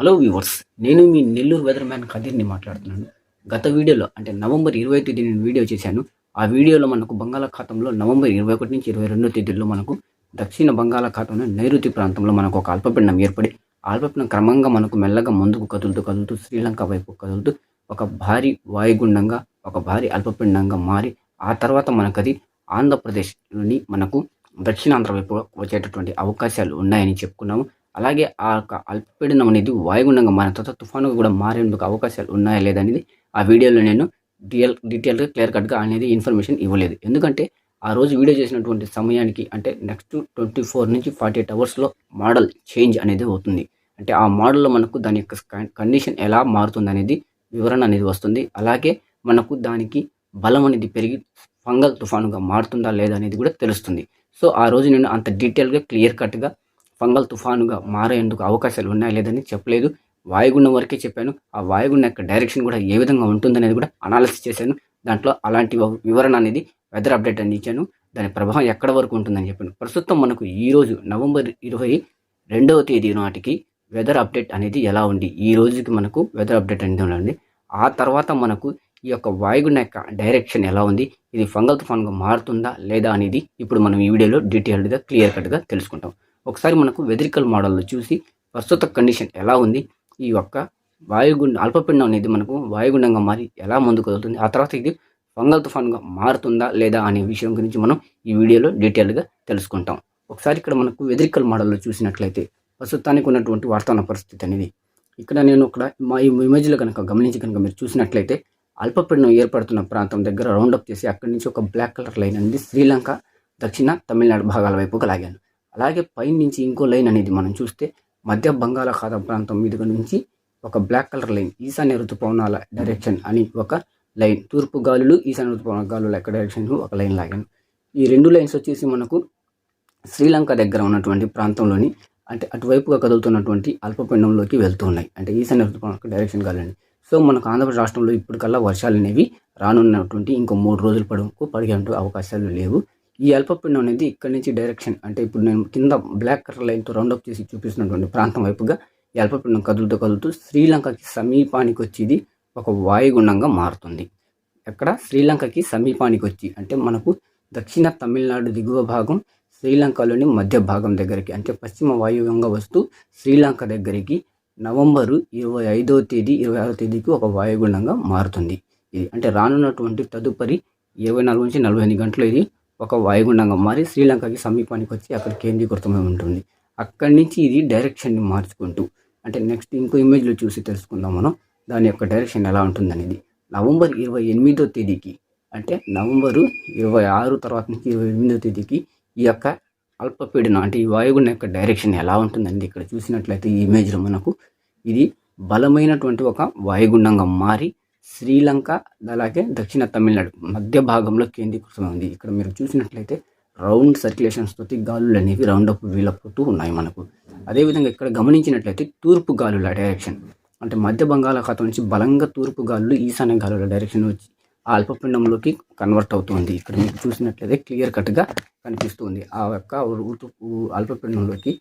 Hello viewers నేను మీ Nellore weather man కదీర్ని మాట్లాడుతున్నాను. గత వీడియోలో అంటే నవంబర్ ఇరవై తేదీ నేను వీడియో చేశాను. ఆ వీడియోలో మనకు బంగాళాఖాతంలో నవంబర్ ఇరవై ఒకటి నుంచి ఇరవై రెండో తేదీలో మనకు దక్షిణ బంగాళాఖాతంలో నైరుతి ప్రాంతంలో మనకు ఒక అల్పపీడనం ఏర్పడి అల్పపీడనం క్రమంగా మనకు మెల్లగా ముందుకు కదులుతూ కదులుతూ శ్రీలంక వైపు కదులుతూ ఒక భారీ వాయుగుండంగా ఒక భారీ అల్పపీడనంగా మారి ఆ తర్వాత మనకు అది ఆంధ్రప్రదేశ్లోని మనకు దక్షిణాంధ్ర వైపు వచ్చేటటువంటి అవకాశాలు ఉన్నాయని చెప్పుకున్నాము. అలాగే ఆ యొక్క అల్పపీడనం అనేది వాయుగుండంగా మారిన తర్వాత తుఫానుగా కూడా మారేందుకు అవకాశాలు ఉన్నాయా లేదనేది ఆ వీడియోలో నేను డీటెయిల్ డీటెయిల్గా క్లియర్ కట్గా అనేది ఇన్ఫర్మేషన్ ఇవ్వలేదు. ఎందుకంటే ఆ రోజు వీడియో చేసినటువంటి సమయానికి అంటే నెక్స్ట్ ట్వంటీ ఫోర్ నుంచి ఫార్టీ ఎయిట్ అవర్స్లో మోడల్ చేంజ్ అనేది అవుతుంది. అంటే ఆ మోడల్లో మనకు దాని యొక్క కండిషన్ ఎలా మారుతుంది అనేది వివరణ అనేది వస్తుంది. అలాగే మనకు దానికి బలం అనేది పెరిగి ఫంగల్ తుఫానుగా మారుతుందా లేదా అనేది కూడా తెలుస్తుంది. సో ఆ రోజు నేను అంత డీటెయిల్గా క్లియర్ కట్గా ఫంగల్ తుఫానుగా మారేందుకు అవకాశాలు ఉన్నాయా లేదని చెప్పలేదు. వాయుగుండం వరకే చెప్పాను. ఆ వాయుగుండం యొక్క డైరెక్షన్ కూడా ఏ విధంగా ఉంటుందనేది కూడా అనాలిసిస్ చేశాను. దాంట్లో అలాంటి వివరణ అనేది వెదర్ అప్డేట్ అని ఇచ్చాను. దాని ప్రభావం ఎక్కడ వరకు ఉంటుందని చెప్పాను. ప్రస్తుతం మనకు ఈరోజు నవంబర్ ఇరవై రెండవ తేదీ నాటికి వెదర్ అప్డేట్ అనేది ఎలా ఉంది? ఈ రోజుకి మనకు వెదర్ అప్డేట్ అనేది ఉండండి ఆ తర్వాత మనకు ఈ యొక్క వాయుగుండం యొక్క డైరెక్షన్ ఎలా ఉంది? ఇది ఫంగల్ తుఫాన్గా మారుతుందా లేదా అనేది ఇప్పుడు మనం ఈ వీడియోలో డీటెయిల్డ్గా క్లియర్ కట్గా తెలుసుకుంటాం. ఒకసారి మనకు వెదరికల్ మోడల్లో చూసి ప్రస్తుత కండిషన్ ఎలా ఉంది? ఈ యొక్క వాయుగుండం అల్పపిండం అనేది మనకు వాయుగుండంగా మారి ఎలా ముందుకు వెళ్తుంది? ఆ తర్వాత ఇది ఫంగల్ తుఫాన్గా మారుతుందా లేదా అనే విషయం గురించి మనం ఈ వీడియోలో డీటెయిల్గా తెలుసుకుంటాం. ఒకసారి ఇక్కడ మనకు వెదరికల్ మోడల్లో చూసినట్లయితే ప్రస్తుతానికి ఉన్నటువంటి వాతావరణ పరిస్థితి అనేది ఇక్కడ నేను ఇక్కడ మా ఈ ఇమేజ్లో కనుక గమనించి కనుక మీరు చూసినట్లయితే అల్పపీడనం ఏర్పడుతున్న ప్రాంతం దగ్గర రౌండప్ చేసి అక్కడి నుంచి ఒక బ్లాక్ కలర్ లైన్ అనేది శ్రీలంక దక్షిణ తమిళనాడు భాగాల వైపుకు లాగాను. అలాగే పై నుంచి ఇంకో లైన్ అనేది మనం చూస్తే మధ్య బంగాళాఖాతం ప్రాంతం మీదుగా నుంచి ఒక బ్లాక్ కలర్ లైన్ ఈశాన్య ఋతుపవనాల డైరెక్షన్ అని ఒక లైన్. తూర్పు గాలులు ఈశాన్య ఋతుపవన గాలుల యొక్క డైరెక్షన్ ఒక లైన్ లాగాను ఈ రెండు లైన్స్ వచ్చేసి మనకు శ్రీలంక దగ్గర ఉన్నటువంటి ప్రాంతంలోని అంటే అటువైపుగా కదులుతున్నటువంటి అల్పపిండంలోకి వెళ్తూ ఉన్నాయి అంటే ఈశాన్య ఋతుపవన డైరెక్షన్ గాలని సో మనకు ఆంధ్రప్రదేశ్ రాష్ట్రంలో ఇప్పటికల్లా వర్షాలు అనేవి రానున్నటువంటి ఇంకో మూడు రోజుల పడుకు పడిగే అవకాశాలు లేవు. ఈ అల్పపిండం అనేది ఇక్కడ నుంచి డైరెక్షన్ అంటే ఇప్పుడు నేను కింద బ్లాక్ కలర్ లైన్తో రౌండప్ చేసి చూపిస్తున్నటువంటి ప్రాంతం వైపుగా ఈ అల్పపిండం కదులుతూ కదులుతూ శ్రీలంకకి సమీపానికి వచ్చేది ఒక వాయుగుండంగా మారుతుంది. ఎక్కడ? శ్రీలంకకి సమీపానికి వచ్చి అంటే మనకు దక్షిణ తమిళనాడు దిగువ భాగం శ్రీలంకలోని మధ్య భాగం దగ్గరికి అంటే పశ్చిమ వాయువ్యంగా వస్తూ శ్రీలంక దగ్గరికి నవంబరు ఇరవై ఐదో తేదీ ఇరవై ఆరో తేదీకి ఒక వాయుగుండంగా మారుతుంది. ఇది అంటే రానున్నటువంటి తదుపరి ఇరవై నాలుగు నుంచి నలభై ఎనిమిది గంటలు ఇది ఒక వాయుగుండంగా మారి శ్రీలంకకి సమీపానికి వచ్చి అక్కడ కేంద్రీకృతమై ఉంటుంది. అక్కడి నుంచి ఇది డైరెక్షన్ని మార్చుకుంటూ అంటే నెక్స్ట్ ఇంకో ఇమేజ్లో చూసి తెలుసుకుందాం మనం దాని యొక్క డైరెక్షన్ ఎలా ఉంటుందనేది. నవంబర్ ఇరవై ఎనిమిదో తేదీకి అంటే నవంబరు ఇరవై ఆరు తర్వాత నుంచి ఇరవై ఎనిమిదో తేదీకి ఈ యొక్క అల్పపీడనం అంటే ఈ వాయుగుండం యొక్క డైరెక్షన్ ఎలా ఉంటుందండి ఇక్కడ చూసినట్లయితే ఈ ఇమేజ్లో మనకు ఇది బలమైనటువంటి ఒక వాయుగుండంగా మారి శ్రీలంక అలాగే దక్షిణ తమిళనాడు మధ్య భాగంలో కేంద్రీకృతమై ఉంది ఇక్కడ మీరు చూసినట్లయితే రౌండ్ సర్క్యులేషన్స్ తోటి గాలులు అనేవి రౌండ్ అప్ వీలపుతూ ఉన్నాయి మనకు. అదేవిధంగా ఇక్కడ గమనించినట్లయితే తూర్పు గాలుల డైరెక్షన్ అంటే మధ్య బంగాళాఖాతం నుంచి బలంగా తూర్పు గాలులు ఈశాన్య గాలుల డైరెక్షన్ వచ్చి ఆ అల్పపిండంలోకి కన్వర్ట్ అవుతుంది. ఇక్కడ మీరు చూసినట్లయితే క్లియర్ కట్గా కనిపిస్తుంది. ఆ యొక్క అల్పపిండంలోకి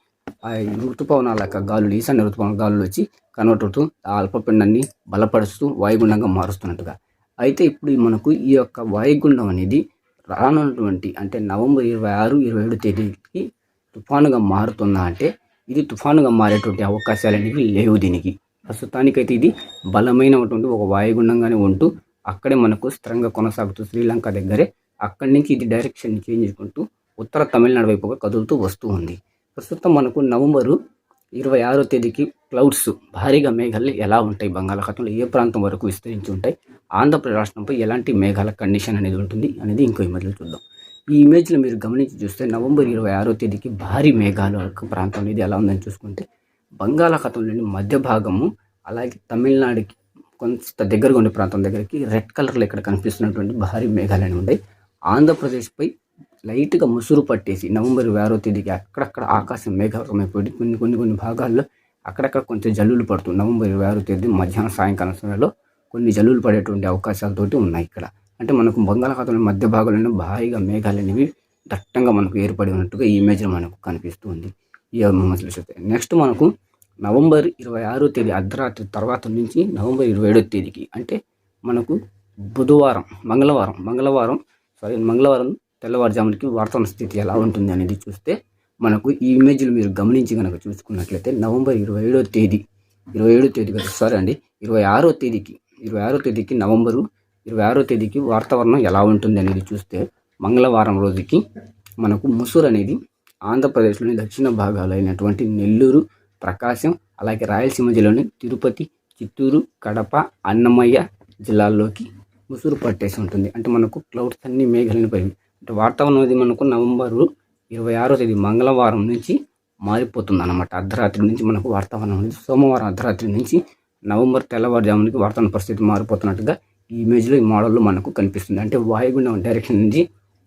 ఆ ఋతుపవనాల యొక్క గాలులు ఈశాన్య ఋతుపవన గాలులు వచ్చి కన్వర్ట్ అవుతూ ఆ అల్పపిండాన్ని బలపరుస్తూ వాయుగుండంగా మారుస్తున్నట్టుగా. అయితే ఇప్పుడు మనకు ఈ యొక్క వాయుగుండం అనేది రానున్నటువంటి అంటే నవంబర్ ఇరవై ఆరు ఇరవై ఏడు తేదీకి తుఫానుగా మారుతుందా అంటే ఇది తుఫానుగా మారేటువంటి అవకాశాలు అనేవి లేవు దీనికి. ప్రస్తుతానికైతే ఇది బలమైనటువంటి ఒక వాయుగుండంగానే ఉంటూ అక్కడే మనకు స్థిరంగా కొనసాగుతూ శ్రీలంక దగ్గరే అక్కడి నుంచి ఇది డైరెక్షన్ చేంజ్ చేసుకుంటూ ఉత్తర తమిళనాడు వైపుగా కదులుతూ వస్తూ ఉంది. ప్రస్తుతం మనకు నవంబరు ఇరవై ఆరో తేదీకి క్లౌడ్స్ భారీగా మేఘాలు ఎలా ఉంటాయి? బంగాళాఖాతంలో ఏ ప్రాంతం వరకు విస్తరించి ఉంటాయి? ఆంధ్రప్రదేశ్ రాష్ట్రంపై ఎలాంటి మేఘాల కండిషన్ అనేది ఉంటుంది అనేది ఇంకో ఇమేజ్లో చూద్దాం. ఈ ఇమేజ్లో మీరు గమనించి చూస్తే నవంబర్ ఇరవై ఆరో తేదీకి భారీ మేఘాల ప్రాంతం అనేది ఎలా ఉందని చూసుకుంటే బంగాళాఖాతంలోని మధ్య భాగము అలాగే తమిళనాడుకి కొంత దగ్గరగా ఉండే ప్రాంతం దగ్గరికి రెడ్ కలర్లో ఇక్కడ కనిపిస్తున్నటువంటి భారీ మేఘాలు అనేవి ఉన్నాయి ఆంధ్రప్రదేశ్పై లైట్గా ముసురు పట్టేసి నవంబర్ ఆరో తేదీకి అక్కడక్కడ ఆకాశం మేఘాలమైపోయి కొన్ని కొన్ని కొన్ని భాగాల్లో అక్కడక్కడ కొంచెం జల్లులు పడుతుంది నవంబర్ ఇరవై ఆరో తేదీ మధ్యాహ్నం సాయంకాలం సమయంలో కొన్ని జల్లులు పడేటువంటి అవకాశాలతోటి ఉన్నాయి ఇక్కడ. అంటే మనకు బంగాళాఖాతంలో మధ్య భాగంలో భారీగా మేఘాలు అనేవి దట్టంగా మనకు ఏర్పడి ఉన్నట్టుగా ఈ ఇమేజ్లో మనకు కనిపిస్తుంది. ఈ ఇమేజ్లో చూస్తే. నెక్స్ట్ మనకు నవంబర్ ఇరవై ఆరో తేదీ అర్ధరాత్రి తర్వాత నుంచి నవంబర్ ఇరవై ఏడో తేదీకి అంటే మనకు బుధవారం మంగళవారం మంగళవారం సారీ మంగళవారం తెల్లవారుజామునికి వాతావరణ స్థితి ఎలా ఉంటుంది అనేది చూస్తే మనకు ఈ ఇమేజ్లు మీరు గమనించి కనుక చూసుకున్నట్లయితే నవంబర్ ఇరవై ఏడో తేదీ. ఇరవై ఏడో తేదీ కదా? సారీ అండి. ఇరవై ఆరో తేదీకి. ఇరవై ఆరో తేదీకి నవంబరు ఇరవై ఆరో తేదీకి వాతావరణం ఎలా ఉంటుంది అనేది చూస్తే మంగళవారం రోజుకి మనకు ముసూరు అనేది ఆంధ్రప్రదేశ్లోని దక్షిణ భాగాలైనటువంటి నెల్లూరు ప్రకాశం అలాగే రాయలసీమ జిల్లాలోని తిరుపతి చిత్తూరు కడప అన్నమయ్య జిల్లాల్లోకి ముసురు పట్టేసి ఉంటుంది. అంటే మనకు క్లౌడ్స్ అన్ని మేఘాలను పడి అంటే వాతావరణం అనేది మనకు నవంబరు ఇరవై ఆరో తేదీ మంగళవారం నుంచి మారిపోతుంది అన్నమాట అర్ధరాత్రి నుంచి మనకు వాతావరణం అనేది సోమవారం అర్ధరాత్రి నుంచి నవంబర్ తెల్లవారుజామునికి వాతావరణ పరిస్థితి మారిపోతున్నట్టుగా ఈ ఇమేజ్లో ఈ మోడల్లో మనకు కనిపిస్తుంది. అంటే వాయుగుండం డైరెక్షన్ నుంచి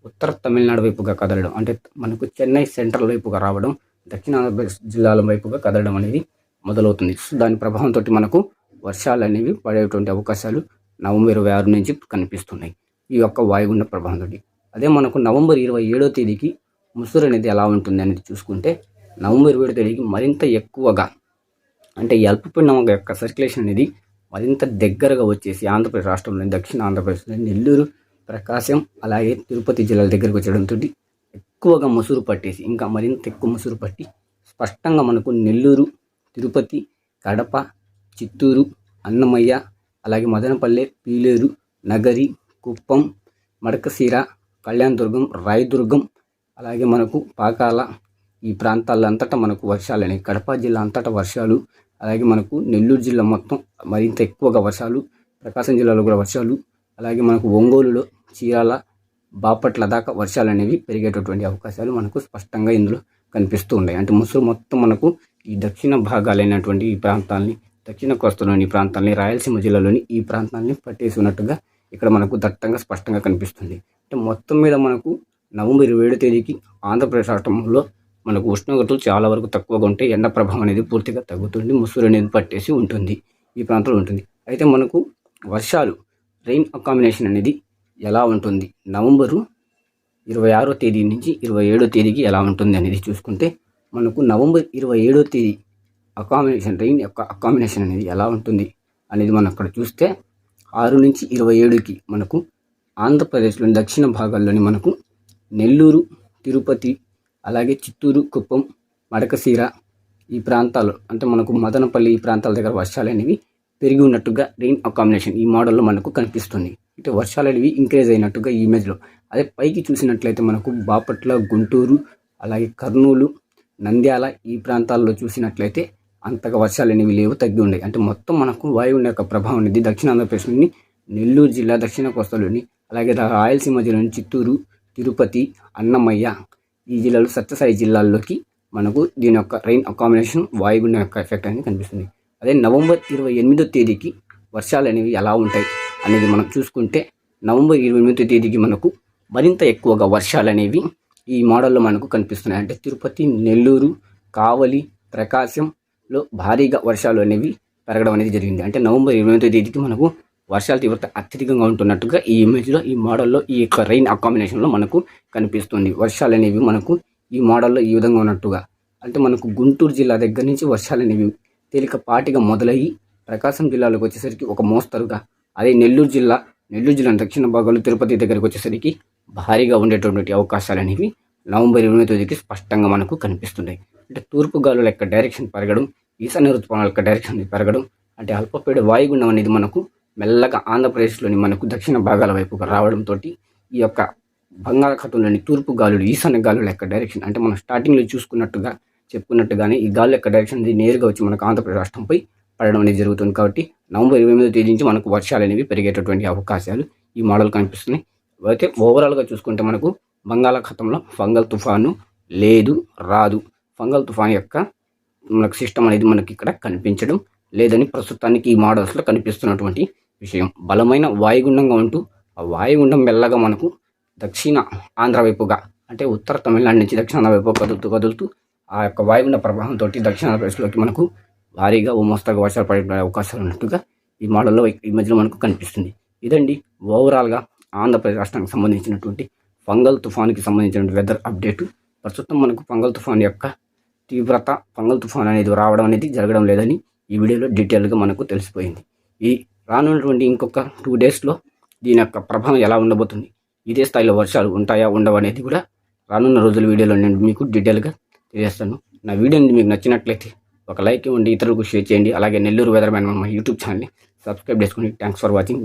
ఉత్తర తమిళనాడు వైపుగా కదలడం అంటే మనకు చెన్నై సెంట్రల్ వైపుగా రావడం దక్షిణ ఆంధ్రప్రదేశ్ జిల్లాల వైపుగా కదలడం అనేది మొదలవుతుంది. సో దాని ప్రభావంతో మనకు వర్షాలు అనేవి పడేటువంటి అవకాశాలు నవంబర్ ఇరవై ఆరు నుంచి కనిపిస్తున్నాయి. ఈ యొక్క వాయుగుండ ప్రభావంతో అదే మనకు నవంబర్ ఇరవై ఏడో తేదీకి ముసురు అనేది ఎలా ఉంటుంది అనేది చూసుకుంటే నవంబర్ ఇరవై ఏడో తేదీకి మరింత ఎక్కువగా అంటే ఈ అల్పపీడనం యొక్క సర్క్యులేషన్ అనేది మరింత దగ్గరగా వచ్చేసి ఆంధ్రప్రదేశ్ రాష్ట్రంలోని దక్షిణ ఆంధ్రప్రదేశ్లోని నెల్లూరు ప్రకాశం అలాగే తిరుపతి జిల్లాల దగ్గరకు వచ్చడంతో ఎక్కువగా ముసురు పట్టేసి ఇంకా మరింత ఎక్కువ ముసురు పట్టి స్పష్టంగా మనకు నెల్లూరు తిరుపతి కడప చిత్తూరు అన్నమయ్య అలాగే మదనపల్లె పీలేరు నగరి కుప్పం మడకసీర కళ్యాణదుర్గం రాయదుర్గం అలాగే మనకు పాకాల ఈ ప్రాంతాలంతటా మనకు వర్షాలు అనేవి కడప జిల్లా అంతటా వర్షాలు అలాగే మనకు నెల్లూరు జిల్లా మొత్తం మరింత ఎక్కువగా వర్షాలు ప్రకాశం జిల్లాలో కూడా వర్షాలు అలాగే మనకు ఒంగోలులో చీరాల బాపట్ల దాకా వర్షాలు అనేవి పెరిగేటటువంటి అవకాశాలు మనకు స్పష్టంగా ఇందులో కనిపిస్తూ ఉన్నాయి. అంటే ముసురు మొత్తం మనకు ఈ దక్షిణ భాగాలైనటువంటి ఈ ప్రాంతాలని దక్షిణ కోస్తలోని ప్రాంతాల్ని ప్రాంతాలని రాయలసీమ జిల్లాలోని ఈ ప్రాంతాలని పట్టేసి ఉన్నట్టుగా ఇక్కడ మనకు దట్టంగా స్పష్టంగా కనిపిస్తుంది. మొత్తం మీద మనకు నవంబర్ ఇరవై ఏడో తేదీకి ఆంధ్రప్రదేశ్ రాష్ట్రంలో మనకు ఉష్ణోగ్రతలు చాలా వరకు తక్కువగా ఉంటాయి. ఎండ ప్రభావం అనేది పూర్తిగా తగ్గుతుంది. ముసురు అనేది పట్టేసి ఉంటుంది. ఈ ప్రాంతంలో ఉంటుంది. అయితే మనకు వర్షాలు రెయిన్ అకామినేషన్ అనేది ఎలా ఉంటుంది? నవంబరు ఇరవై ఆరో తేదీ నుంచి ఇరవై ఏడో తేదీకి ఎలా ఉంటుంది అనేది చూసుకుంటే మనకు నవంబర్ ఇరవై ఏడో తేదీ అకామినేషన్ రెయిన్ యొక్క అకామినేషన్ అనేది ఎలా ఉంటుంది అనేది మనం అక్కడ చూస్తే ఆరు నుంచి ఇరవై ఏడుకి మనకు ఆంధ్రప్రదేశ్లోని దక్షిణ భాగాల్లోని మనకు నెల్లూరు తిరుపతి అలాగే చిత్తూరు కుప్పం మడకసీర ఈ ప్రాంతాలు అంటే మనకు మదనపల్లి ఈ ప్రాంతాల దగ్గర వర్షాలు అనేవి పెరిగి ఉన్నట్టుగా రెయిన్ అకామినేషన్ ఈ మోడల్లో మనకు కనిపిస్తుంది. అంటే వర్షాలు అనేవి ఇంక్రీజ్ అయినట్టుగా ఈ ఇమేజ్లో అదే పైకి చూసినట్లయితే మనకు బాపట్ల గుంటూరు అలాగే కర్నూలు నంద్యాల ఈ ప్రాంతాల్లో చూసినట్లయితే అంతగా వర్షాలు అనేవి లేవు తగ్గి ఉన్నాయి. అంటే మొత్తం మనకు వాయువుని యొక్క ప్రభావం అనేది దక్షిణ ఆంధ్రప్రదేశ్లోని నెల్లూరు జిల్లా దక్షిణ కోస్తాలోని అలాగే రాయలసీమ జిల్లాలోని చిత్తూరు తిరుపతి అన్నమయ్య ఈ జిల్లాలో సత్యసాయి జిల్లాల్లోకి మనకు దీని యొక్క రైన్ అకామినేషన్ వాయుగుండం యొక్క ఎఫెక్ట్ అనేది కనిపిస్తుంది. అదే నవంబర్ ఇరవై ఎనిమిదో తేదీకి వర్షాలు అనేవి ఎలా ఉంటాయి అనేది మనం చూసుకుంటే నవంబర్ ఇరవై ఎనిమిదో తేదీకి మనకు మరింత ఎక్కువగా వర్షాలు అనేవి ఈ మోడల్లో మనకు కనిపిస్తున్నాయి. అంటే తిరుపతి నెల్లూరు కావలి ప్రకాశంలో భారీగా వర్షాలు అనేవి పెరగడం అనేది జరిగింది. అంటే నవంబర్ ఇరవై ఎనిమిదో తేదీకి మనకు వర్షాల తీవ్రత అత్యధికంగా ఉంటున్నట్టుగా ఈ ఇమేజ్లో ఈ మోడల్లో ఈ యొక్క రెయిన్ అకామినేషన్లో మనకు కనిపిస్తుంది. వర్షాలు అనేవి మనకు ఈ మోడల్లో ఈ విధంగా ఉన్నట్టుగా. అంటే మనకు గుంటూరు జిల్లా దగ్గర నుంచి వర్షాలు అనేవి తేలికపాటిగా మొదలయ్యి ప్రకాశం జిల్లాలోకి వచ్చేసరికి ఒక మోస్తరుగా అదే నెల్లూరు జిల్లా నెల్లూరు జిల్లా దక్షిణ భాగాలు తిరుపతి దగ్గరికి వచ్చేసరికి భారీగా ఉండేటటువంటి అవకాశాలు అనేవి నవంబర్ ఇరవై తేదీకి స్పష్టంగా మనకు కనిపిస్తున్నాయి. అంటే తూర్పు గాలుల యొక్క డైరెక్షన్ పెరగడం ఈశాన్య ఋతుపవనాల యొక్క డైరెక్షన్ పెరగడం అంటే అల్పపీడ వాయుగుండం అనేది మనకు మెల్లగా ఆంధ్రప్రదేశ్లోని మనకు దక్షిణ భాగాల వైపుగా రావడంతో ఈ యొక్క బంగాళాఖాతంలోని తూర్పు గాలులు ఈశాన్య గాలుల యొక్క డైరెక్షన్ అంటే మనం స్టార్టింగ్లో చూసుకున్నట్టుగా చెప్పుకున్నట్టుగానే ఈ గాలి యొక్క డైరెక్షన్ నేరుగా వచ్చి మనకు ఆంధ్రప్రదేశ్ రాష్ట్రంపై పడడం అనేది జరుగుతుంది. కాబట్టి నవంబర్ ఇరవై ఎనిమిదో తేదీ నుంచి మనకు వర్షాలు అనేవి పెరిగేటటువంటి అవకాశాలు ఈ మోడల్ కనిపిస్తున్నాయి. అయితే ఓవరాల్గా చూసుకుంటే మనకు బంగాళాఖాతంలో ఫంగల్ తుఫాను లేదు రాదు. ఫంగల్ తుఫాన్ యొక్క మనకు సిస్టమ్ అనేది మనకి ఇక్కడ కనిపించడం లేదని ప్రస్తుతానికి ఈ మోడల్స్లో కనిపిస్తున్నటువంటి విషయం. బలమైన వాయుగుండంగా ఉంటూ ఆ వాయుగుండం మెల్లగా మనకు దక్షిణ ఆంధ్ర వైపుగా అంటే ఉత్తర తమిళనాడు నుంచి దక్షిణ ఆంధ్ర వైపు కదులుతూ కదులుతూ ఆ యొక్క వాయుగుండ ప్రభావంతో దక్షిణ ప్రదేశ్లోకి మనకు భారీగా ఓ మోస్తరుగా వర్షాలు పడే అవకాశాలు ఉన్నట్టుగా ఈ మోడల్లో ఈ మధ్యలో మనకు కనిపిస్తుంది. ఇదండి ఓవరాల్గా ఆంధ్రప్రదేశ్ రాష్ట్రానికి సంబంధించినటువంటి ఫంగల్ తుఫాన్కి సంబంధించిన వెదర్ అప్డేటు ప్రస్తుతం మనకు ఫంగల్ తుఫాన్ యొక్క తీవ్రత ఫంగల్ తుఫాన్ అనేది రావడం అనేది జరగడం లేదని ఈ వీడియోలో డీటెయిల్గా మనకు తెలిసిపోయింది. ఈ రానున్నటువంటి ఇంకొక టూ డేస్లో దీని యొక్క ప్రభావం ఎలా ఉండబోతుంది? ఇదే స్థాయిలో వర్షాలు ఉంటాయా ఉండవు అనేది కూడా రానున్న రోజుల వీడియోలో నేను మీకు డీటెయిల్గా తెలియజేస్తాను. నా వీడియోని మీకు నచ్చినట్లయితే ఒక లైక్ ఇవ్వండి ఇతరులకు షేర్ చేయండి. అలాగే నెల్లూరు వెదర్ మన యూట్యూబ్ ఛానల్ని సబ్స్క్రైబ్ చేసుకోండి థ్యాంక్స్ ఫర్ వాచింగ్